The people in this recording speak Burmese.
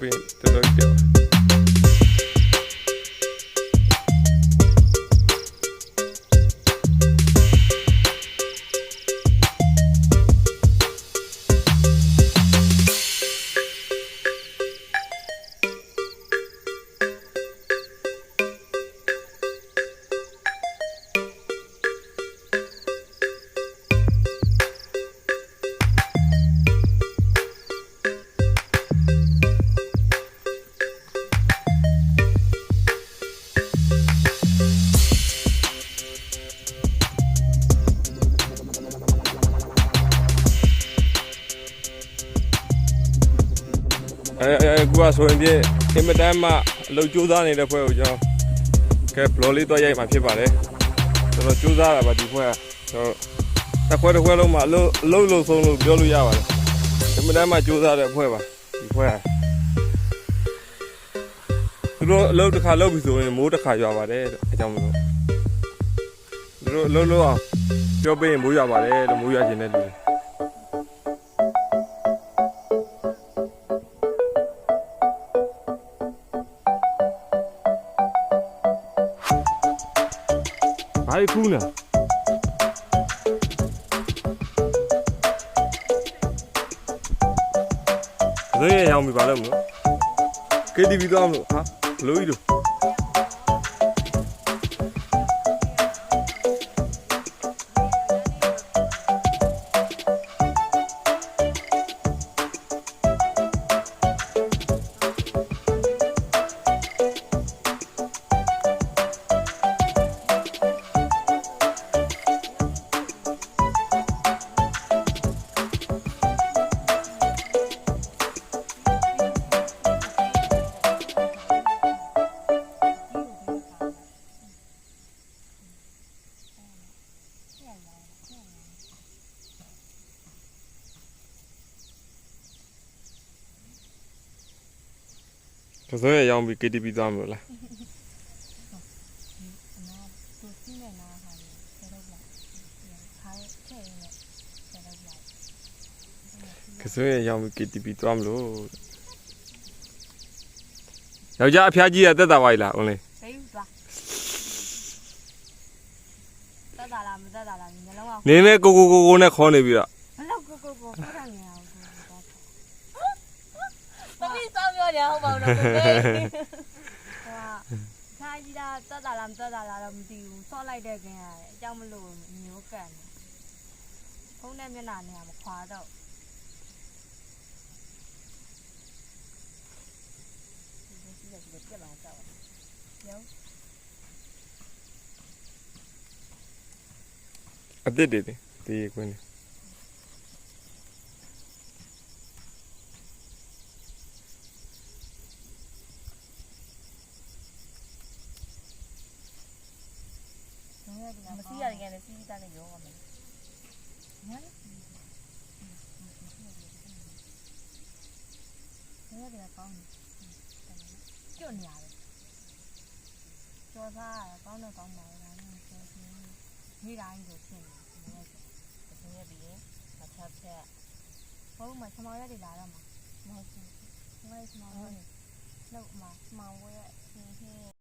ပေးတော်တော်ကြော အဲအဲကူကဆိုရင်ပြင်းအင်မတန်မှအလုပ်ကြိုးစားနေတဲ့ဖွဲ့ကိုကျွန်တော်ကဲဘလော်လေးတော့ရိုက်မှာဖြစ်ပါတယ်ကျွန်တော်ကြိုးစားတာပါဒီဖွဲ့ကကျွန်တော်တစ်ခွဲတစ်ခွဲလုံးမှာအလုပ်အလုပ်လုံးဆုံးလို့ပြောလို့ရပါတယ်အင်မတန်မှကြိုးစားတဲ့ဖွဲ့ပါဒီဖွဲ့ကသူတို့အလုပ်တစ်ခါလုပ်ပြီဆိုရင်မိုးတစ်ခါရွာပါတယ်တဲ့အဲကြောင့်မလို့သူတို့အလုပ်လုပ်အောင်ပြောပေးရင်မိုးရွာပါတယ်လို့မိုးရွာခြင်းတဲ့လူတွေ ဘာကြီးခူးနေလဲရရောင်ပြီပါလို့မလို့ KTV သွားမလို့ဟာဘလို့ကြီးတို့ ကစဲရရောင်ပြီ KTV သွားမလို့လားနာသူစီးနေနာဟာလေဆဲတော့လိုက်ခိုင်းထဲရင်းနဲ့ဆဲတော့လိုက်ကစဲရရောင်ပြီ KTV သွားမလို့ယောက်ျားအဖျားကြီးရတက်တာပါလားဦးလေးဘိန်းသွားတက်တာလားမတက်တာလားမျိုးလုံးကနင်းနဲ့ကိုကိုကိုကိုနဲ့ခေါ်နေပြီတော့မလောက်ကိုကိုကိုဖတ်နေအောင်ကိုတော့ သမီးစောင်းပြောနေဟုတ်ပါဘူးတော့ကိုဟိုကခိုင်းကြီးတာတက်တာလားမတက်တာလားတော့မသိဘူးဆော့လိုက်တဲ့ခင်ရတယ်အကြောင်းမလို့မျိုးကန်တယ်ဖုန်းနဲ့မျက်နှာနဲ့မခွာတော့ဒီစီးစီးပြက်လာတော့ရောအစ်စ်တွေတွေဒီကွင်း နေမစီးရတယ်လည်းစီးသားနဲ့ရောပါမယ်ညာလေရတယ်ကောင်းကျွတ်နေရတယ်ကျော်သားကောင်းတော့ကောင်းပါရဲ့ဒါနဲ့ကျော်စင်းမိတိုင်းကိုဖြစ်နေတယ်အစင်းရပြီးမချပ်ချက်ဟုတ်မှာချမောင်ရက်တွေလာတော့မှာမဟုတ်ဘူးငါ့ချမောင်ရက်လောက်မှာချမောင်ဝဲဟင်းဟင်း